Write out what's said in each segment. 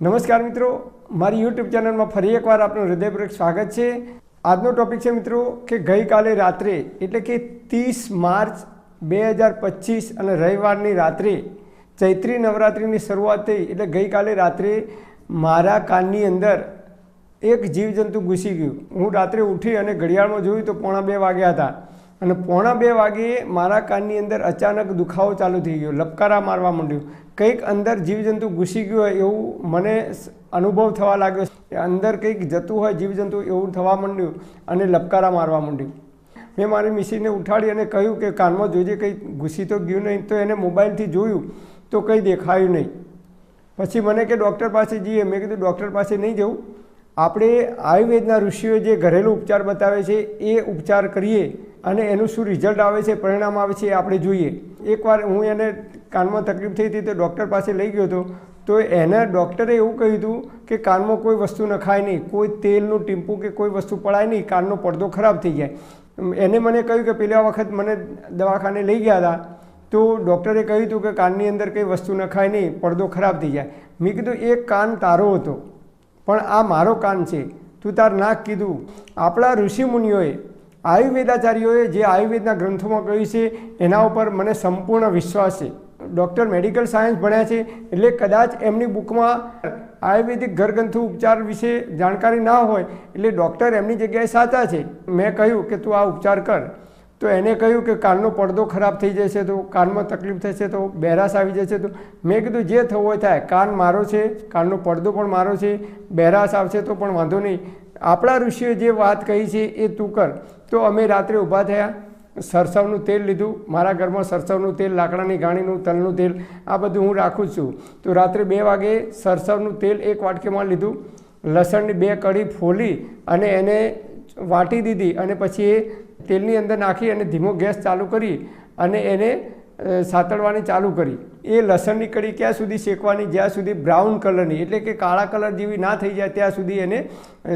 નમસ્કાર મિત્રો, મારી યુટ્યુબ ચેનલમાં ફરી એકવાર આપનું હૃદયપૂર્વક સ્વાગત છે. આજનો ટોપિક છે મિત્રો, કે ગઈકાલે રાત્રે, એટલે કે ત્રીસ માર્ચ બે હજાર પચીસ અને રવિવારની રાત્રે, ચૈત્રી નવરાત્રિની શરૂઆત થઈ, એટલે ગઈકાલે રાત્રે મારા કાનની અંદર એક જીવજંતુ ઘૂસી ગયું. હું રાત્રે ઉઠી અને ઘડિયાળમાં જોયું તો પોણા બે વાગ્યા હતા. અને પોણા બે વાગ્યે મારા કાનની અંદર અચાનક દુખાવો ચાલુ થઈ ગયો, લપકારા મારવા માંડ્યું. કંઈક અંદર જીવજંતુ ઘૂસી ગયું હોય એવું મને અનુભવ થવા લાગ્યો. કે અંદર કંઈક જતું હોય જીવજંતુ એવું થવા માંડ્યું અને લપકારા મારવા માંડ્યું. મેં મારી મિસીને ઉઠાડી અને કહ્યું કે કાનમાં જોજે કંઈ ઘૂસી તો ગયું નહીં, તો એને મોબાઈલથી જોયું, તો કંઈ દેખાયું નહીં. પછી મને કે ડૉક્ટર પાસે જઈએ. મેં કીધું, ડૉક્ટર પાસે નહીં જવું. આપણે આયુર્વેદના ઋષિઓ જે ઘરેલું ઉપચાર બતાવે છે, એ ઉપચાર કરીએ. અને એનું શું રિઝલ્ટ આવે છે, પરિણામ આવે છે એ આપણે જોઈએ. એકવાર હું એને કાનમાં તકલીફ થઈ હતી તો ડૉક્ટર પાસે લઈ ગયો હતો, તો એને ડૉક્ટરે એવું કહ્યું હતું કે કાનમાં કોઈ વસ્તુ નખાય નહીં, કોઈ તેલનું ટીમ્પું કે કોઈ વસ્તુ પડાય નહીં, કાનનો પડદો ખરાબ થઈ જાય. એને મને કહ્યું કે પેલા વખત મને દવાખાને લઈ ગયા હતા, તો ડૉક્ટરે કહ્યું હતું કે કાનની અંદર કંઈ વસ્તુ નખાય નહીં, પડદો ખરાબ થઈ જાય. મેં કીધું એક કાન તારો હતો, પણ આ મારો કાન છે. તું તાર નાક કીધું. આપણા ઋષિમુનિઓએ આયુર્વેદાચાર્યોએ જે આયુર્વેદના ગ્રંથોમાં કહ્યું છે, એના ઉપર મને સંપૂર્ણ વિશ્વાસ છે. ડૉક્ટર મેડિકલ સાયન્સ ભણ્યા છે, એટલે કદાચ એમની બુકમાં આયુર્વેદિક ઘરગથ્થુ ઉપચાર વિશે જાણકારી ના હોય, એટલે ડૉક્ટર એમની જગ્યાએ સાચા છે. મેં કહ્યું કે તું આ ઉપચાર કર. તો એને કહ્યું કે કાનનો પડદો ખરાબ થઈ જશે તો, કાનમાં તકલીફ થશે તો બહેરાશ આવી જશે તો. મેં કીધું, જે થવું હોય થાય. કાન મારો છે, કાનનો પડદો પણ મારો છે બહેરાશ આવશે તો પણ વાંધો નહીં. આપણા ઋષિએ જે વાત કહી છે એ તું કર. તો અમે રાત્રે ઊભા થયા, સરસવનું તેલ લીધું, મારા ઘરમાં સરસવનું તેલ, લાકડાની ગાણીનું, તલનું તેલ, આ બધું હું રાખું છું. તો રાત્રે બે વાગે સરસવનું તેલ એક વાટકીમાં લીધું, લસણની બે કળી ફોલી અને એને વાટી દીધી અને પછી એ તેલની અંદર નાખી અને ધીમો ગેસ ચાલુ કરી અને એને સાતળવાની ચાલુ કરી. એ લસણની કડી ક્યાં સુધી શેકવાની? જ્યાં સુધી બ્રાઉન કલરની એટલે કે કાળા કલર જેવી ના થઈ જાય, ત્યાં સુધી એને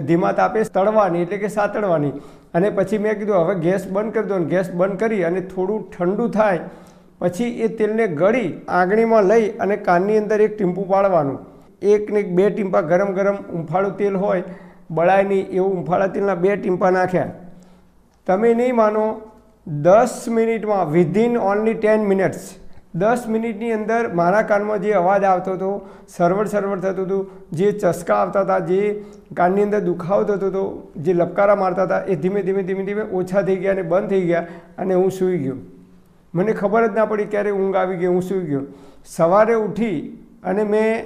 ધીમા તાપે તળવાની, એટલે કે સાતળવાની. અને પછી મેં કીધું, હવે ગેસ બંધ કરી દો. અને ગેસ બંધ કરી અને થોડું ઠંડુ થાય, પછી એ તેલને ગળી, આંગળીમાં લઈ અને કાનની અંદર એક ટીમ્પું પાડવાનું. એક ને બે ટીમ્પા ગરમ ગરમ ઉંફાળું તેલ હોય બળાય નહીં એવું ઉંફાળા તેલના બે ટીમ્પા નાખ્યા. તમે નહીં માનો, દસ મિનિટમાં વિધિન ઓનલી ટેન મિનિટ્સ દસ મિનિટની અંદર મારા કાનમાં જે અવાજ આવતો હતો, સરવડ સરવડ થતું હતું, જે ચસકા આવતા હતા, જે કાનની અંદર દુખાવો થતો હતો, જે લપકારા મારતા હતા, એ ધીમે ધીમે ધીમે ધીમે ઓછા થઈ ગયા અને બંધ થઈ ગયા અને હું સૂઈ ગયો. મને ખબર જ ના પડી ક્યારે ઊંઘ આવી ગઈ, હું સૂઈ ગયો. સવારે ઉઠી અને મેં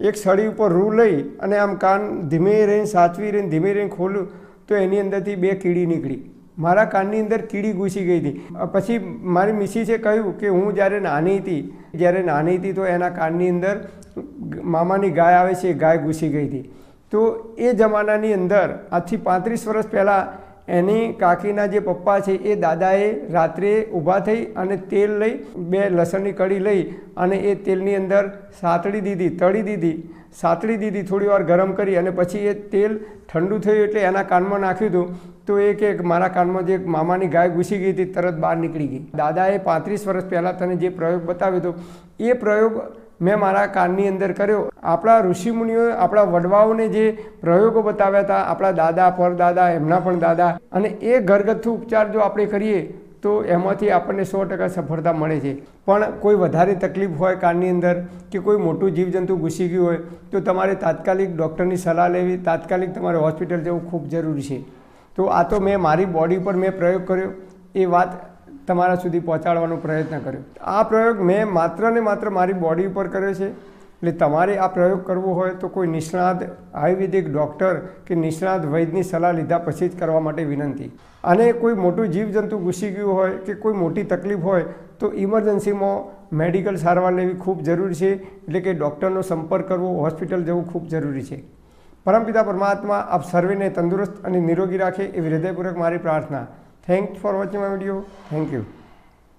એક સળી ઉપર રૂ લઈ અને આમ કાન ધીમે રહીને, સાચવી રહીને, ધીમે રહીને ખોલ્યું, તો એની અંદરથી બે કીડી નીકળી. મારા કાનની અંદર કીડી ઘૂસી ગઈ હતી. પછી મારી મિસીસે કહ્યું કે હું જ્યારે નાની હતી, જ્યારે નાની હતી તો એના કાનની અંદર મામાની ગાય આવે છે, એ ગાય ઘૂસી ગઈ હતી. તો એ જમાનાની અંદર, આજથી પાંત્રીસ વર્ષ પહેલાં, એની કાકીના જે પપ્પા છે, એ દાદાએ રાત્રે ઊભા થઈ અને તેલ લઈ, બે લસણની કડી લઈ અને એ તેલની અંદર સાતળી દીધી, તળી દીધી. સાતળી દીધી, થોડી વાર ગરમ કરી અને પછી એ તેલ ઠંડુ થયું એટલે એના કાનમાં નાખ્યું હતું. તો એ કે મારા કાનમાં જે મામાની ગાય ઘૂસી ગઈ હતી, તરત બહાર નીકળી ગઈ. દાદાએ પાંત્રીસ વર્ષ પહેલાં તને જે પ્રયોગ બતાવ્યો હતો, એ પ્રયોગ મેં મારા કાનની અંદર કર્યો. આપણા ઋષિમુનિઓએ આપણા વડવાઓને જે પ્રયોગો બતાવ્યા હતા, આપણા દાદા, પરદાદા, એમના પણ દાદા. અને એ ઘરગથ્થુ ઉપચાર જો આપણે કરીએ તો એમાંથી આપણને સો ટકા સફળતા મળે છે. પણ કોઈ વધારે તકલીફ હોય કાનની અંદર કે કોઈ મોટું જીવજંતુ ઘૂસી ગયું હોય, તો તમારે તાત્કાલિક ડૉક્ટરની સલાહ લેવી, તાત્કાલિક તમારે હોસ્પિટલ જવું ખૂબ જરૂરી છે. તો આ તો મેં મારી બોડી પર મેં પ્રયોગ કર્યો, એ વાત તમારા સુધી પહોંચાડવાનો પ્રયત્ન કર્યો. આ પ્રયોગ મેં માત્ર ને માત્ર મારી બોડી ઉપર કર્યો છે. એટલે તમારે આ પ્રયોગ કરવો હોય તો કોઈ નિષ્ણાત આયુર્વેદિક ડૉક્ટર કે નિષ્ણાત વૈદની સલાહ લીધા પછી જ કરવા માટે વિનંતી. અને કોઈ મોટું જીવજંતુ ઘૂસી ગયું હોય કે કોઈ મોટી તકલીફ હોય તો ઇમરજન્સીમાં મેડિકલ સારવાર લેવી ખૂબ જરૂરી છે. એટલે કે ડૉક્ટરનો સંપર્ક કરવો હોસ્પિટલ જવું ખૂબ જરૂરી છે. પરમપિતા પરમાત્મા, આપ સર્વેને તંદુરસ્ત અને નિરોગી રાખે એવી હૃદયપૂર્વક મારી પ્રાર્થના. Thank for watching my video thank you